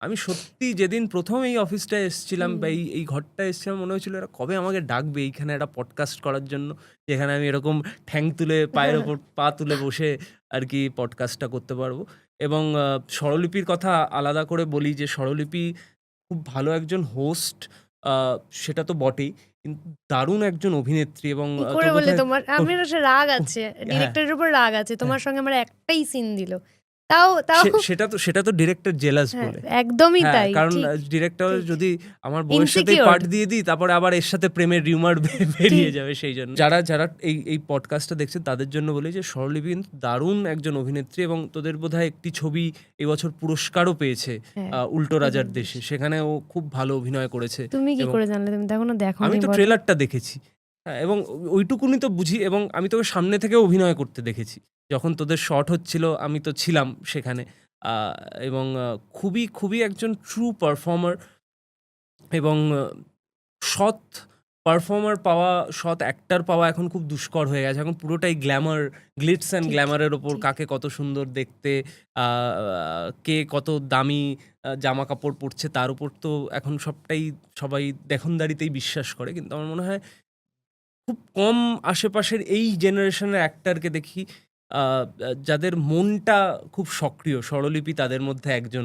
আমি সত্যি যেদিন প্রথম এই অফিসটায় এসেছিলাম বা এই এই ঘরটা এসেছিলাম মনে হয়েছিল এরা কবে আমাকে ডাকবে এইখানে একটা পডকাস্ট করার জন্য যেখানে আমি এরকম ঠ্যাং তুলে পায়ের ওপর পা তুলে বসে আর কি পডকাস্টটা করতে পারব। এবং স্বরলিপির কথা আলাদা করে বলি যে স্বরলিপি খুব ভালো একজন হোস্ট সেটা তো বটেই। কিন্তু দারুণ একজন অভিনেত্রী এবং করে তোর তোমার? আমার রাগ আছে হ্যাঁ। ডিরেক্টরের উপর রাগ আছে। তোমার সঙ্গে আমার একটাই সিন দিল। তাও তাও সেটা তো সেটা তো ডিরেক্টর জেলাস হ্যাঁ, বলে। একদমই হ্যাঁ, তাই কারণ ডিরেক্টর যদি আমার বউয়ের সাথে পার্ট দিয়ে দিই তারপরে আবার এর সাথে প্রেমের রিউমার বেরিয়ে যাবে সেই জন্য। যারা যারা এই এই পডকাস্টটা দেখছে তাদের জন্য বলি যে স্বরলিপি কিন্তু দারুণ একজন অভিনেত্রী এবং তোদের বোধহয় একটি ছবি এবছর পুরস্কারও পেয়েছে হ্যাঁ। উল্টো রাজার দেশে। সেখানে ও খুব ভালো অভিনয় করেছে তুমি কি করে জানলে? তুমি তো এখনও দেখো আমি তো ট্রেলারটা দেখেছি। এবং ওইটুকুনি তো বুঝি এবং আমি তোকে সামনে থেকে অভিনয় করতে দেখেছি। যখন তোদের শর্ট হচ্ছিল আমি তো ছিলাম সেখানে। এবং খুবই খুবই একজন ট্রু পারফর্মার এবং সৎ পারফর্মার পাওয়া সৎ অ্যাক্টার পাওয়া এখন খুব দুষ্কর হয়ে গেছে। এখন পুরোটাই গ্ল্যামার গ্লিটস অ্যান্ড গ্ল্যামারের ওপর কাকে কত সুন্দর দেখতে কে কত দামি জামা কাপড় পরছে তার উপর তো এখন সবটাই সবাই দেখনদারিতেই বিশ্বাস করে। কিন্তু আমার মনে হয় খুব কম আশেপাশের এই জেনারেশনের অ্যাক্টারকে দেখি যাদের মনটা খুব সক্রিয় স্বরলিপি তাদের মধ্যে একজন